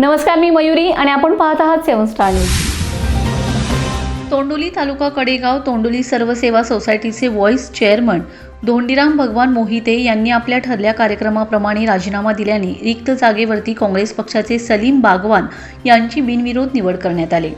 नमस्कार मी मयुरी आणि आपण पाहत आहात Seven Star News. Tondoli taluka Kadegaon Tondoli Sarvaseva सोसायटीचे व्हॉइस चेअरमन धोंडीराम भगवान मोहिते यांनी आपल्या ठरल्या कार्यक्रमाप्रमाणे राजीनामा दिल्याने रिक्त जागेवरती काँग्रेस पक्षाचे सलीम बागवान यांची बिनविरोध निवड करण्यात आली.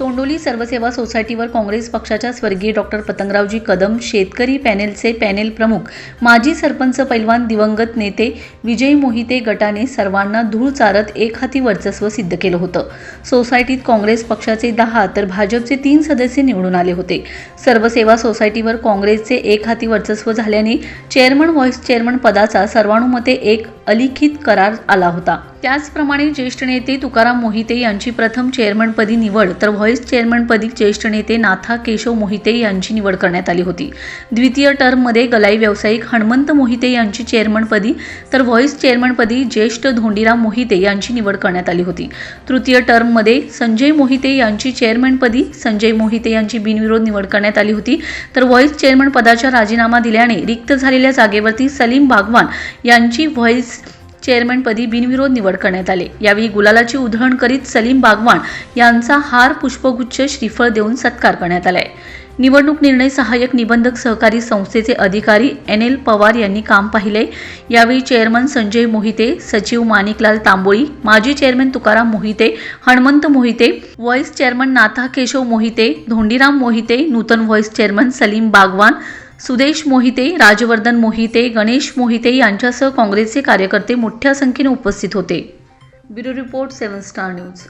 तोंडोली सर्वसेवा सोसायटीवर काँग्रेस पक्षाच्या स्वर्गीय डॉक्टर पतंगरावजी कदम शेतकरी पॅनेलचे पॅनेल प्रमुख माजी सरपंच पैलवान दिवंगत नेते विजय मोहिते गटाने सर्वांना धूळ चारत एक हाती वर्चस्व सिद्ध केलं होतं. सोसायटीत काँग्रेस पक्षाचे दहा तर भाजपचे तीन सदस्य निवडून आले होते. सर्वसेवा सोसायटीवर काँग्रेसचे एक हाती वर्चस्व झाल्याने चेअरमन व्हाईस चेअरमन पदाचा सर्वानुमते एक अलिखित करार आला होता. त्याचप्रमाणे ज्येष्ठ नेते तुकाराम मोहिते यांची प्रथम चेअरमनपदी निवड तर व्हॉईस चेअरमनपदी ज्येष्ठ नेते नाथा केशव मोहिते यांची निवड करण्यात आली होती. द्वितीय टर्ममध्ये गलाई व्यावसायिक हणमंत मोहिते यांची चेअरमनपदी तर व्हॉईस चेअरमनपदी ज्येष्ठ धोंडीराम मोहिते यांची निवड करण्यात आली होती. तृतीय टर्ममध्ये संजय मोहिते यांची चेअरमनपदी संजय मोहिते यांची बिनविरोध निवड करण्यात आली होती. तर व्हॉईस चेअरमन पदाचा राजीनामा दिल्याने रिक्त झालेल्या जागेवरती सलीम बागवान यांची व्हॉईस चेअरमनपदी बिनविरोध निवड करण्यात आले. यावेळी गुलालाची उधळण करीत सलीम बागवान यांचा हार पुष्पगुच्छ श्रीफळ देऊन सत्कार करण्यात आलाय. निवडणूक निर्णय सहाय्यक निबंधक सहकारी संस्थेचे अधिकारी एन एल पवार यांनी काम पाहिले यावेळी चेअरमन संजय मोहिते सचिव माणिकलाल तांबोळी माजी chairman Tukaram Mohite Hanmant Mohite vice chairman Natha Keshav Mohite Dhondiram Mohite नूतन व्हाईस चेअरमन सलीम बागवान सुदेश मोहिते राजवर्धन मोहिते गणेश मोहिते यांच्यासह काँग्रेसचे कार्यकर्ते मोठ्या संख्येने उपस्थित होते. Bureau report Seven Star News.